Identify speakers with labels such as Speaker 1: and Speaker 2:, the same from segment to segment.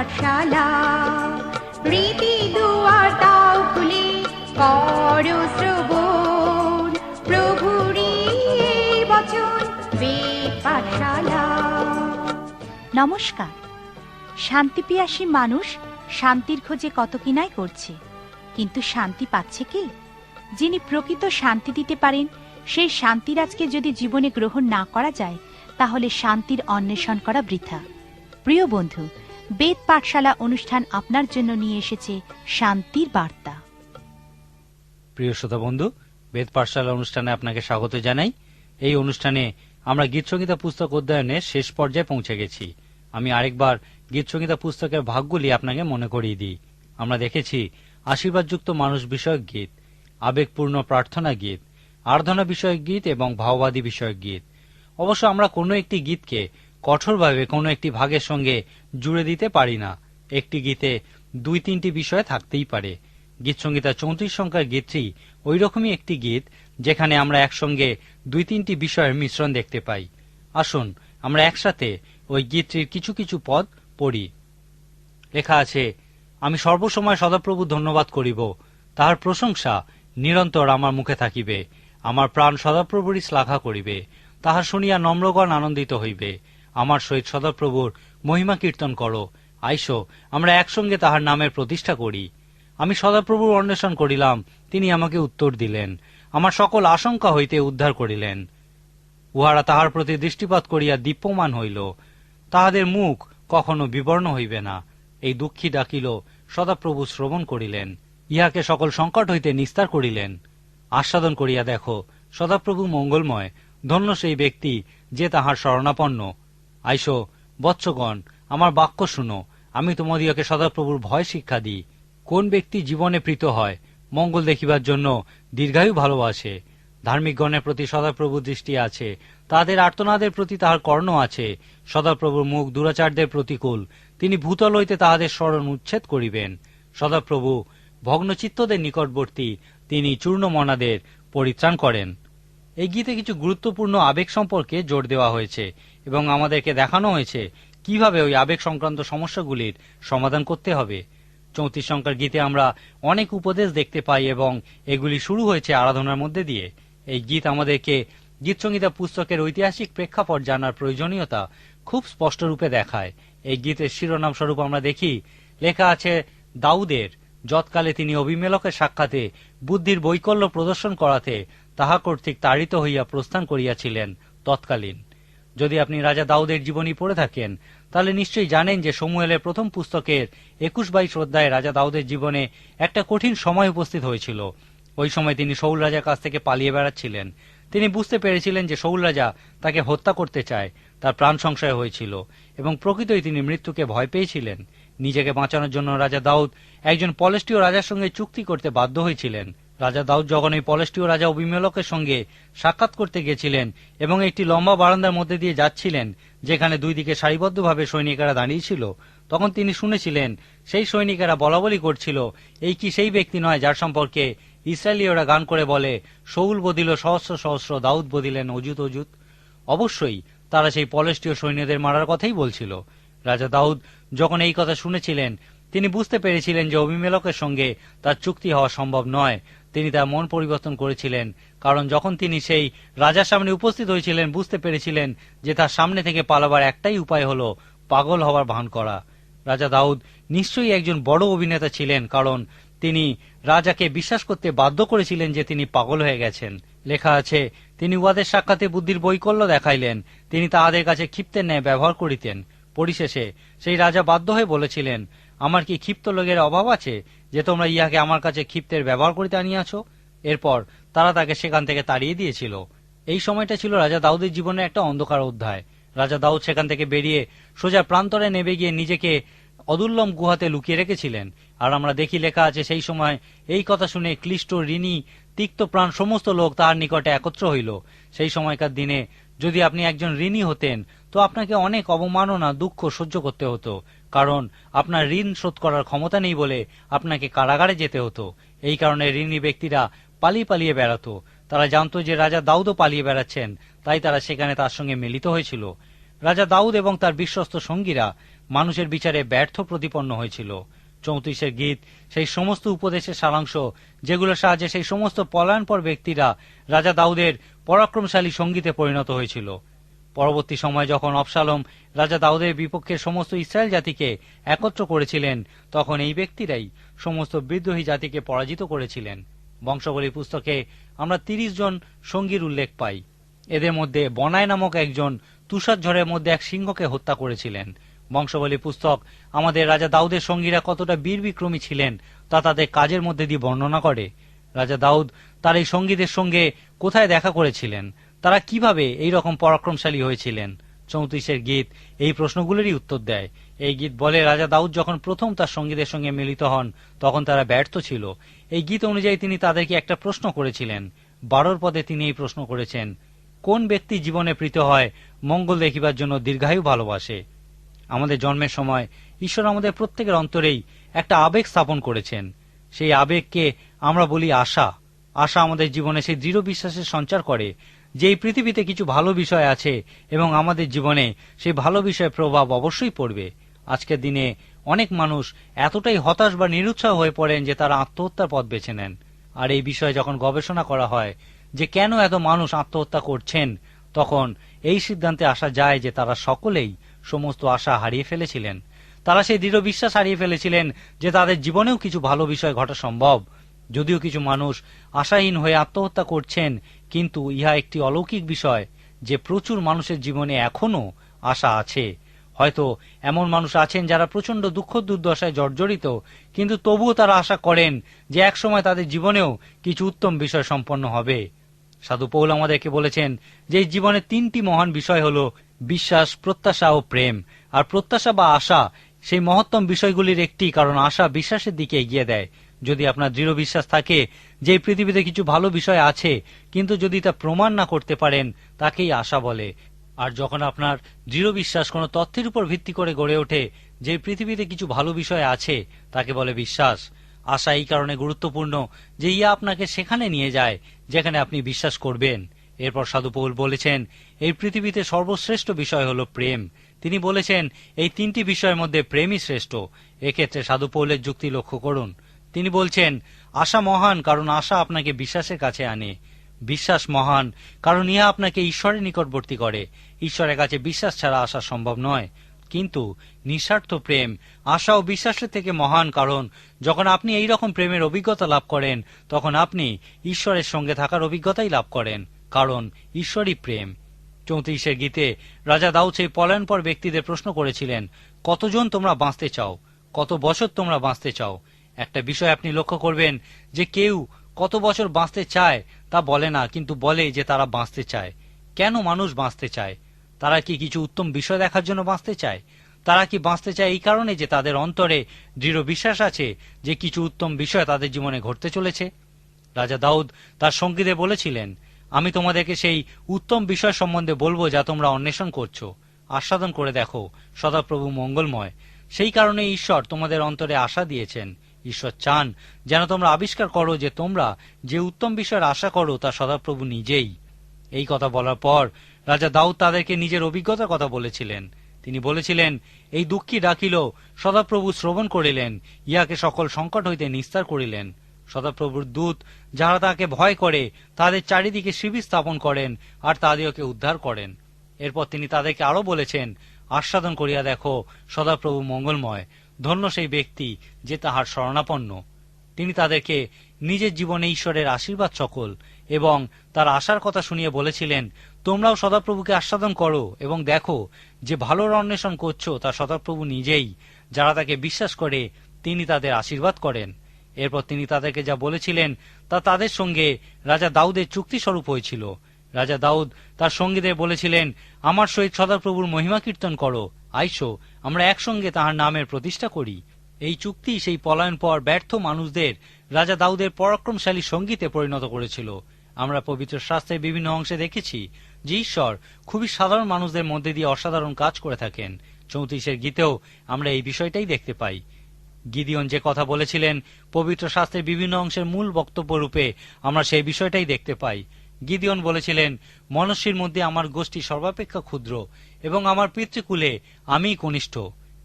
Speaker 1: পাঠশালা। রীতি দুয়ার খুলে করো শ্রবণ। প্রভুরই এই বচন পাঠশালা।
Speaker 2: নমস্কার। শান্তিপিয়াসী মানুষ শান্তির খোঁজে কত কিনাই করছে, কিন্তু শান্তি পাচ্ছে কি? যিনি প্রকৃত শান্তি দিতে পারেন, সেই শান্তিরাজকে যদি জীবনে গ্রহণ না করা যায়, তাহলে শান্তির অন্বেষণ করা বৃথা। প্রিয় বন্ধু বেদ পাঠশালা অনুষ্ঠান আপনার জন্য নিয়ে এসেছে শান্তির বার্তা।
Speaker 3: প্রিয় শ্রোতা বন্ধু, বেদ পাঠশালা অনুষ্ঠানে আপনাকে স্বাগত জানাই। এই অনুষ্ঠানে আমরা গীতসংগীতা পুস্তক অধ্যয়নের শেষ পর্যায়ে পৌঁছে গেছি। আমি আরেকবার গীতসংগীতা পুস্তকের ভাগগুলি আপনাকে মনে করিয়ে দিই। আমরা দেখেছি আশীর্বাদযুক্ত মানুষ বিষয়ক গীত, আবেগপূর্ণ প্রার্থনা গীত, আরাধনা বিষয়ক গীত এবং ভাওবাদী বিষয়ক গীত। অবশ্য আমরা কোনো একটি গীতকে কঠোরভাবে কোনো একটি ভাগের সঙ্গে জুড়ে দিতে পারি না। একটি গীতে দুই তিনটি বিষয় থাকতেই পারে। গীতসংগীতা চৌত্রিশ সংখ্যার গীতটি ওই রকমই একটি গীত, যেখানে আমরা একসঙ্গে দুই তিনটি বিষয়ের মিশ্রণ দেখতে পাই। আসুন, আমরা একসাথে ওই গীতটির কিছু কিছু পদ পড়ি। লেখা আছে, আমি সর্বসময় সদাপ্রভু ধন্যবাদ করিব। তাহার প্রশংসা নিরন্তর আমার মুখে থাকিবে। আমার প্রাণ সদাপ্রভুরই শ্লাঘা করিবে। তাহা শুনিয়া নম্রগণ আনন্দিত হইবে। আমার সহিত সদাপ্রভুর মহিমা কীর্তন করো। আইসো, আমরা একসঙ্গে তাহার নামের প্রতিষ্ঠা করি। আমি সদাপ্রভুর অন্বেষণ করিলাম, তিনি আমাকে উত্তর দিলেন। আমার সকল আশঙ্কা হইতে উদ্ধার করিলেন। উহারা তাহার প্রতি দৃষ্টিপাত করিয়া দীপ্যমান হইল। তাহাদের মুখ কখনো বিবর্ণ হইবে না। এই দুঃখী ডাকিল সদাপ্রভু শ্রবণ করিলেন। ইহাকে সকল সংকট হইতে নিস্তার করিলেন। আস্বাদন করিয়া দেখো, সদাপ্রভু মঙ্গলময়, ধন্য সেই ব্যক্তি যে তাহার শরণাপন্ন। আইসো, বৎসগণ, আমার বাক্য শুনো। আমি তোমাদিওকে সদাপ্রভুর ভয় শিক্ষা দিই। কোন ব্যক্তি জীবনে প্রীত হয়, মঙ্গল দেখিবার জন্য দীর্ঘায়ু ভালোবাসে। ধার্মিকগণের প্রতি সদাপ্রভুর দৃষ্টি আছে। তাদের আর্তনাদের প্রতি তাহার কর্ণ আছে। সদাপ্রভুর মুখ দুরাচারদের প্রতিকূল। তিনি ভূতল হইতে তাহাদের স্মরণ উচ্ছেদ করিবেন। সদাপ্রভু, ভগ্নচিত্তদের নিকটবর্তী, তিনি চূর্ণমনাদের পরিত্রাণ করেন। এই গীতে কিছু গুরুত্বপূর্ণ আবেগ সম্পর্কে জোর দেওয়া হয়েছে। এবং আমাদেরকে দেখানো হয়েছে কীভাবে ওই আবেগ সংক্রান্ত সমস্যাগুলির সমাধান করতে হবে। চৌত্রিশ সংখ্যার গীতে আমরা অনেক উপদেশ দেখতে পাই এবং এগুলি শুরু হয়েছে আরাধনার মধ্যে দিয়ে। এই গীত আমাদেরকে গীতসংগীতা পুস্তকের ঐতিহাসিক প্রেক্ষাপট জানার প্রয়োজনীয়তা খুব স্পষ্ট রূপে দেখায়। এই গীতের শিরোনাম স্বরূপ আমরা দেখি। লেখা আছে, দাউদের, যৎকালে তিনি অভিমেলকের সাক্ষাতে বুদ্ধির বৈকল্য প্রদর্শন করাতে তাহা কর্তৃক তাড়িত হইয়া প্রস্থান করিয়াছিলেন তৎকালীন। যদি আপনি রাজা দাউদের জীবনী পড়ে থাকেন, তাহলে নিশ্চয়ই জানেন যে সমুয়েলের প্রথম পুস্তকের একুশ বাইশ অধ্যায়ে রাজা দাউদের জীবনে একটা কঠিন সময় উপস্থিত হয়েছিল। ওই সময় তিনি শৌল রাজার কাছ থেকে পালিয়ে বেড়াচ্ছিলেন। তিনি বুঝতে পেরেছিলেন যে শৌল রাজা তাকে হত্যা করতে চায়, তার প্রাণ সংশয় হয়েছিল এবং প্রকৃতই তিনি মৃত্যুকে ভয় পেয়েছিলেন। নিজেকে বাঁচানোর জন্য রাজা দাউদ একজন পলেষ্টীয় রাজার সঙ্গে চুক্তি করতে বাধ্য হয়েছিলেন। রাজা দাউদ যখন এই পলেষ্টীয় রাজা অভিমেলকের সঙ্গে সাক্ষাৎ করতে গেছিলেন এবং একটি লম্বা বারান্দার মধ্যে দিয়ে যাচ্ছিলেন, যেখানে দুই দিকে সারিবদ্ধভাবে সৈনিকেরা দাঁড়িয়েছিল তখন তিনি শুনেছিলেন, সেই সৈনিকেরা বলাবলি করছিল, এই কি সেই ব্যক্তি নয় যার সম্পর্কে ইসরায়েলীয়রা গান করে বলে শৌল বদিল, সহস্র সহস্র, দাউদ বদিলেন অজুত অজুত অবশ্যই, তারা সেই পলেষ্টীয় সৈন্যদের মারার কথাই বলছিল। রাজা দাউদ যখন এই কথা শুনেছিলেন, তিনি বুঝতে পেরেছিলেন যে অভিমেলকের সঙ্গে তার চুক্তি হওয়া সম্ভব নয়। তিনি তার মন পরিবর্তন করেছিলেন, কারণ যখন তিনি সেই রাজার সামনে উপস্থিত হয়েছিলেন, বুঝতে পেরেছিলেন যে তার সামনে থেকে পালাবার একটাই উপায় হলো পাগল হওয়ার ভান করা। রাজা দাউদ নিশ্চয়ই একজন বড় অভিনেতা ছিলেন, কারণ তিনি রাজাকে বিশ্বাস করতে বাধ্য করেছিলেন যে তিনি পাগল হয়ে গেছেন। লেখা আছে, তিনি উহাদের সাক্ষাতে বুদ্ধির বৈকল্য দেখাইলেন, তিনি তাহাদের কাছে ক্ষিপ্তের ন্যায় ব্যবহার করিতেন। পরিশেষে সেই রাজা বাধ্য হয়ে বলেছিলেন, আমার কি ক্ষিপ্ত লোকের অভাব আছে? যে তোমরা ইহাকে আমার কাছে ক্ষিপ্তের ব্যবহার করিতে আনিয়াছ, এরপর তারা তাকে সেখান থেকে তাড়িয়ে দিয়েছিল। এই সময়টা ছিল রাজা দাউদের জীবনের একটা অন্ধকার অধ্যায়। রাজা দাউদ সেখান থেকে বেরিয়ে সোজা প্রান্তরে নেমে গিয়ে নিজেকে অদুল্লম গুহাতে লুকিয়ে রেখেছিলেন। আর আমরা দেখি লেখা আছে, সেই সময় এই কথা শুনে ক্লিষ্ট, ঋণী, তিক্ত প্রাণ সমস্ত লোক তাহার নিকটে একত্র হইল। সেই সময়কার দিনে যদি আপনি একজন ঋণী হতেন, তো আপনাকে অনেক অবমাননা, দুঃখ সহ্য করতে হতো। কারণ আপনার ঋণ শোধ করার ক্ষমতা নেই বলে আপনাকে কারাগারে যেতে হতো। এই কারণে ঋণী ব্যক্তিরা পালিয়ে পালিয়ে বেড়াতো। তারা জানতো যে রাজা দাউদও পালিয়ে বেড়াচ্ছেন, তাই তারা সেখানে তার সঙ্গে মিলিত হয়েছিল। রাজা দাউদ এবং তার বিশ্বস্ত সঙ্গীরা মানুষের বিচারে ব্যর্থ প্রতিপন্ন হয়েছিল। চৌত্রিশের গীত, সেই সমস্ত উপদেশের সারাংশ, যেগুলোর সাহায্যে সেই সমস্ত পলায়নপর ব্যক্তিরা রাজা দাউদের পরাক্রমশালী সঙ্গীতে পরিণত হয়েছিল। পরবর্তী সময় যখন অবসালম রাজা দাউদের বিপক্ষে সমস্ত ইসরায়েল জাতিকে একত্র করেছিলেন, তখন এই ব্যক্তিরাই সমস্ত বিদ্রোহী জাতিকে পরাজিত করেছিলেন। বংশবলী পুস্তকে আমরা তিরিশ জন সঙ্গীর উল্লেখ পাই। এদের মধ্যে বনায় নামক একজন তুষার ঝড়ের মধ্যে এক সিংহকে হত্যা করেছিলেন। বংশবলী পুস্তক, আমাদের রাজা দাউদের সঙ্গীরা কতটা বীর বিক্রমী ছিলেন, তা তাদের কাজের মধ্যে দিয়ে বর্ণনা করে। রাজা দাউদ তার এই সঙ্গীদের সঙ্গে কোথায় দেখা করেছিলেন? তারা কীভাবে এই রকম পরাক্রমশালী হয়েছিলেন? চৌত্রিশের গীত এই প্রশ্নগুলোরই উত্তর দেয়। এই গীত বলে রাজা দাউদ যখন প্রথম তার সঙ্গীদের সঙ্গে মিলিত হন, তখন তারা ব্যর্থ ছিল। এই গীত অনুযায়ী তিনি তাদেরকে একটা প্রশ্ন করেছিলেন। বারোর পদে তিনি এই প্রশ্ন করেছেন, কোন ব্যক্তি জীবনে প্রীত হয়, মঙ্গল দেখিবার জন্য দীর্ঘায়ু ভালোবাসে? আমাদের জন্মের সময় ঈশ্বর আমাদের প্রত্যেকের অন্তরেই একটা আবেগ স্থাপন করেছেন। সেই আবেগকে আমরা বলি আশা। আশা আমাদের জীবনে সেই দৃঢ় বিশ্বাসের সঞ্চার করে। যে এই পৃথিবীতে কিছু ভালো বিষয় আছে এবং আমাদের জীবনে সেই ভালো বিষয়ের প্রভাব অবশ্যই পড়বে। আজকের দিনে অনেক মানুষ এতটাই হতাশ বা নিরুৎসাহ হয়ে পড়েন যে তারা আত্মহত্যার পথ বেছে নেন। আর এই বিষয়ে যখন গবেষণা করা হয় যে কেন এত মানুষ আত্মহত্যা করছেন, তখন এই সিদ্ধান্তে আসা যায় যে তারা সকলেই সমস্ত আশা হারিয়ে ফেলেছিলেন। তারা সেই দৃঢ় বিশ্বাস হারিয়ে ফেলেছিলেন যে তাদের জীবনেও কিছু ভালো বিষয় ঘটা সম্ভব। যদিও কিছু মানুষ আশাহীন হয়ে আত্মহত্যা করছেন কিন্তু ইহা একটি অলৌকিক বিষয় যে প্রচুর মানুষের জীবনে এখনও আশা আছে। হয়তো এমন মানুষ আছেন যারা প্রচণ্ড দুঃখ দুর্দশায় জর্জরিত, কিন্তু তবুও তারা আশা করেন যে একসময় তাদের জীবনেও কিছু উত্তম বিষয় সম্পন্ন হবে। সাধু পৌল আমাদেরকে বলেছেন যে জীবনে তিনটি মহান বিষয় হল বিশ্বাস, প্রত্যাশা ও প্রেম। আর প্রত্যাশা বা আশা সেই মহত্তম বিষয়গুলির একটি, কারণ আশা বিশ্বাসের দিকে এগিয়ে দেয়। যদি আপনার দৃঢ় বিশ্বাস থাকে যে পৃথিবীতে কিছু ভালো বিষয় আছে, কিন্তু যদি তা প্রমাণ না করতে পারেন, তাকেই আশা বলে। আর যখন আপনার দৃঢ় বিশ্বাস কোনো তথ্যের উপর ভিত্তি করে গড়ে ওঠে, যে পৃথিবীতে কিছু ভালো বিষয় আছে, তাকে বলে বিশ্বাস। আশা এই কারণে গুরুত্বপূর্ণ যে ইয়া আপনাকে সেখানে নিয়ে যায়, যেখানে আপনি বিশ্বাস করবেন। এরপর সাধু পৌল বলেছেন, এই পৃথিবীতে সর্বশ্রেষ্ঠ বিষয় হলো প্রেম। তিনি বলেছেন, এই তিনটি বিষয়ের মধ্যে প্রেমই শ্রেষ্ঠ। এক্ষেত্রে সাধু পৌলের যুক্তি লক্ষ্য করুন। তিনি বলছেন আশা মহান, কারণ আশা আপনাকে বিশ্বাসের কাছে আনে। বিশ্বাস মহান, কারণ ইহা আপনাকে ঈশ্বরের নিকটবর্তী করে। ঈশ্বরের কাছে বিশ্বাস ছাড়া আসা সম্ভব নয়। কিন্তু নিঃস্বার্থ প্রেম, আশা ও বিশ্বাসের থেকে মহান, কারণ যখন আপনি এই রকম প্রেমের অভিজ্ঞতা লাভ করেন, তখন আপনি ঈশ্বরের সঙ্গে থাকার অভিজ্ঞতাই লাভ করেন, কারণ ঈশ্বরই প্রেম। চৌত্রিশের গীতে রাজা দাউদ সেই পলায়নপর ব্যক্তিদের প্রশ্ন করেছিলেন, কতজন তোমরা বাঁচতে চাও? কত বছর তোমরা বাঁচতে চাও? একটা বিষয় আপনি লক্ষ্য করবেন যে কেউ কত বছর বাঁচতে চায় তা বলে না, কিন্তু বলে যে তারা বাঁচতে চায়। কেন মানুষ বাঁচতে চায়? তারা কি কিছু উত্তম বিষয় দেখার জন্য বাঁচতে চায়? তারা কি বাঁচতে চায় এই কারণে যে তাদের অন্তরে দৃঢ় বিশ্বাস আছে যে কিছু উত্তম বিষয় তাদের জীবনে ঘটতে চলেছে? রাজা দাউদ তার সঙ্গীদের বলেছিলেন, আমি তোমাদেরকে সেই উত্তম বিষয় সম্বন্ধে বলব যা তোমরা অন্বেষণ করছ। আস্বাদন করে দেখো, সদাপ্রভু মঙ্গলময়। সেই কারণে ঈশ্বর তোমাদের অন্তরে আশা দিয়েছেন। ঈশ্বর চান। যেন তোমরা আবিষ্কার করো যে তোমরা যে উত্তম বিষয়ের আশা করো, তা সদাপ্রভু নিজেই। এই কথা বলার পর রাজা দাউদ তাদেরকে নিজের অভিজ্ঞতার কথা বলেছিলেন। তিনি বলেছিলেন, এই দুঃখী ডাকিল সদাপ্রভু শ্রবণ করিলেন, ইহাকে সকল সংকট হইতে নিস্তার করিলেন। সদাপ্রভুর দূত যারা তাকে ভয় করে তাদের চারিদিকে শিবির স্থাপন করেন আর তাদেরকে উদ্ধার করেন। এরপর তিনি তাদেরকে আরও বলেছেন, আস্বাদন করিয়া দেখো, সদাপ্রভু মঙ্গলময়। ধন্য সেই ব্যক্তি যে তাহার শরণাপন্ন। তিনি তাদেরকে নিজের জীবনে ঈশ্বরের আশীর্বাদ সকল এবং তার আশার কথা শুনিয়ে বলেছিলেন, তোমরাও সদাপ্রভুকে আস্বাদন করো এবং দেখো যে ভালোর অন্বেষণ করছ তা সদাপ্রভু নিজেই। যারা তাকে বিশ্বাস করে, তিনি তাদের আশীর্বাদ করেন। এরপর তিনি তাদেরকে যা বলেছিলেন তা তাদের সঙ্গে রাজা দাউদের চুক্তি স্বরূপ হয়েছিল। রাজা দাউদ তার সঙ্গীদের বলেছিলেন, আমার সহিত সদাপ্রভুর মহিমা কীর্তন করো। আইসো, আমরা একসঙ্গে তাহার নামের প্রতিষ্ঠা করি। এই চুক্তি সেই পলায়ন পর ব্যর্থ মানুষদের রাজা দাউদের পরাক্রমশালী সঙ্গীতে পরিণত করেছিল। আমরা পবিত্র শাস্ত্রের বিভিন্ন অংশে দেখেছি যে ঈশ্বর খুবই সাধারণ মানুষদের মধ্যে দিয়ে অসাধারণ কাজ করে থাকেন। চৌত্রিশের গীতেও আমরা এই বিষয়টাই দেখতে পাই। গিদিয়ন যে কথা বলেছিলেন, পবিত্র শাস্ত্রের বিভিন্ন অংশের মূল বক্তব্য রূপে আমরা সেই বিষয়টাই দেখতে পাই। গিদিয়ন বলেছিলেন, মনস্বীর মধ্যে আমার গোষ্ঠী সর্বাপেক্ষা ক্ষুদ্র এবং আমার পিতৃকুলে আমিই কনিষ্ঠ।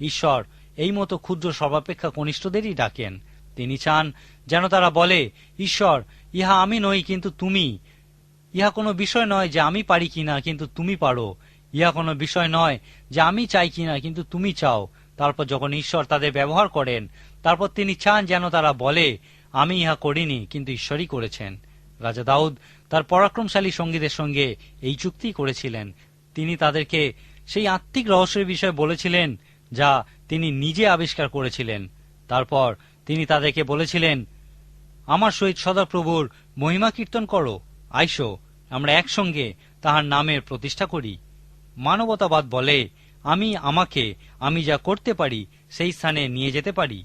Speaker 3: ঈশ্বর, এই মতো ক্ষুদ্র সর্বাপেক্ষা কনিষ্ঠদেরই ডাকেন। তিনি চান যেন তারা বলে, ঈশ্বর, ইহা আমি নই, কিন্তু তুমি। ইহা কোনো বিষয় নয় যে আমি পারি কিনা, কিন্তু তুমি পারো। ইহা কোনো বিষয় নয় যে আমি চাই কিনা, কিন্তু তুমি চাও। তারপর যখন ঈশ্বর তাদের ব্যবহার করেন, তারপর তিনি চান যেন তারা বলে, আমি ইহা করিনি, কিন্তু ঈশ্বরই করেছেন। রাজা দাউদ তার পরাক্রমশালী সঙ্গীদের সঙ্গে এই চুক্তি করেছিলেন। তিনি তাদেরকে সেই আত্মিক রহস্যের বিষয়ে বলেছিলেন, যা তিনি নিজে আবিষ্কার করেছিলেন। তারপর তিনি তাদেরকে বলেছিলেন, আমার সহিত সদাপ্রভুর মহিমা কীর্তন করো। আইসো, আমরা একসঙ্গে তাহার নামের প্রতিষ্ঠা করি। মানবতাবাদ বলে, আমি, আমাকে, আমি যা করতে পারি, সেই স্থানে নিয়ে যেতে পারি।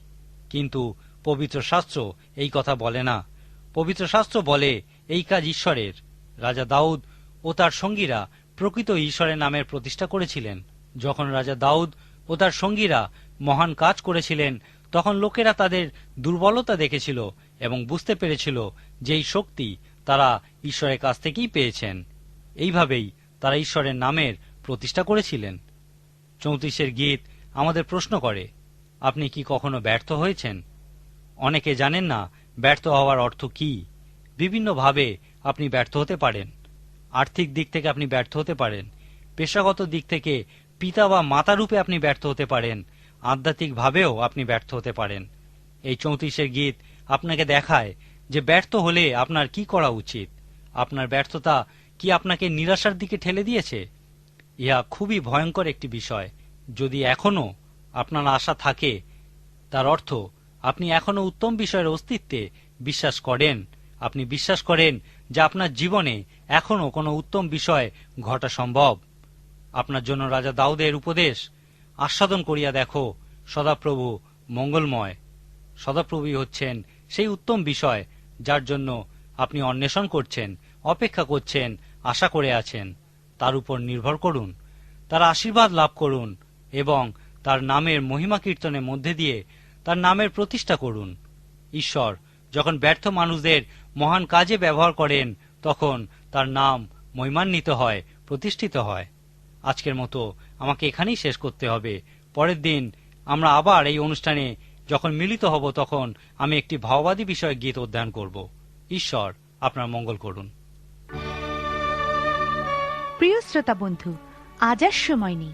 Speaker 3: কিন্তু পবিত্র শাস্ত্র এই কথা বলে না। পবিত্র শাস্ত্র বলে এই কাজ ঈশ্বরের। রাজা দাউদ ও তার সঙ্গীরা প্রকৃত ঈশ্বরের নামের প্রতিষ্ঠা করেছিলেন। যখন রাজা দাউদ ও তার সঙ্গীরা মহান কাজ করেছিলেন, তখন লোকেরা তাদের দুর্বলতা দেখেছিল এবং বুঝতে পেরেছিল যে এই শক্তি তারা ঈশ্বরের কাছ থেকেই পেয়েছেন। এইভাবেই তারা ঈশ্বরের নামের প্রতিষ্ঠা করেছিলেন। চৌত্রিশের গীত আমাদের প্রশ্ন করে, আপনি কি কখনো ব্যর্থ হয়েছেন? অনেকে জানেন না ব্যর্থ হওয়ার অর্থ কি? বিভিন্নভাবে আপনি ব্যর্থ হতে পারেন। আর্থিক দিক থেকে আপনি ব্যর্থ হতে পারেন। পেশাগত দিক থেকে পিতা বা মাতা রূপে আপনি ব্যর্থ হতে পারেন। আধ্যাত্মিকভাবেও আপনি ব্যর্থ হতে পারেন। এই চৌত্রিশের গীত আপনাকে দেখায় যে ব্যর্থ হলে আপনার কি করা উচিত? আপনার ব্যর্থতা কি আপনাকে নিরাশার দিকে ঠেলে দিয়েছে? ইহা খুবই ভয়ঙ্কর একটি বিষয়। যদি এখনও আপনার আশা থাকে, তার অর্থ আপনি এখনও উত্তম বিষয়ের অস্তিত্বে বিশ্বাস করেন। আপনি বিশ্বাস করেন যে আপনার জীবনে এখনও কোনো উত্তম বিষয় ঘটা সম্ভব। আপনার জন্য রাজা দাউদের উপদেশ, আস্বাদন করিয়া দেখো, সদাপ্রভু মঙ্গলময়। সদাপ্রভুই হচ্ছেন সেই উত্তম বিষয় যার জন্য আপনি অন্বেষণ করছেন, অপেক্ষা করছেন, আশা করে আছেন। তার উপর নির্ভর করুন, তার আশীর্বাদ লাভ করুন এবং তার নামের মহিমা কীর্তনের মধ্যে দিয়ে তার নামের প্রতিষ্ঠা করুন। ঈশ্বর, যখন ব্যর্থ মানুষদের মহান কাজে ব্যবহার করেন, তখন তার নাম মহিমান্বিত হয়, প্রতিষ্ঠিত হয়। আজকের মতো আমাকে এখানেই শেষ করতে হবে। পরের দিন আমরা আবার এই অনুষ্ঠানে যখন মিলিত হব, তখন আমি একটি ভাওবাদী বিষয়ে গীত অধ্যয়ন করব। ঈশ্বর, আপনার মঙ্গল করুন।
Speaker 2: প্রিয় শ্রোতা বন্ধু, আজ আর সময় নেই।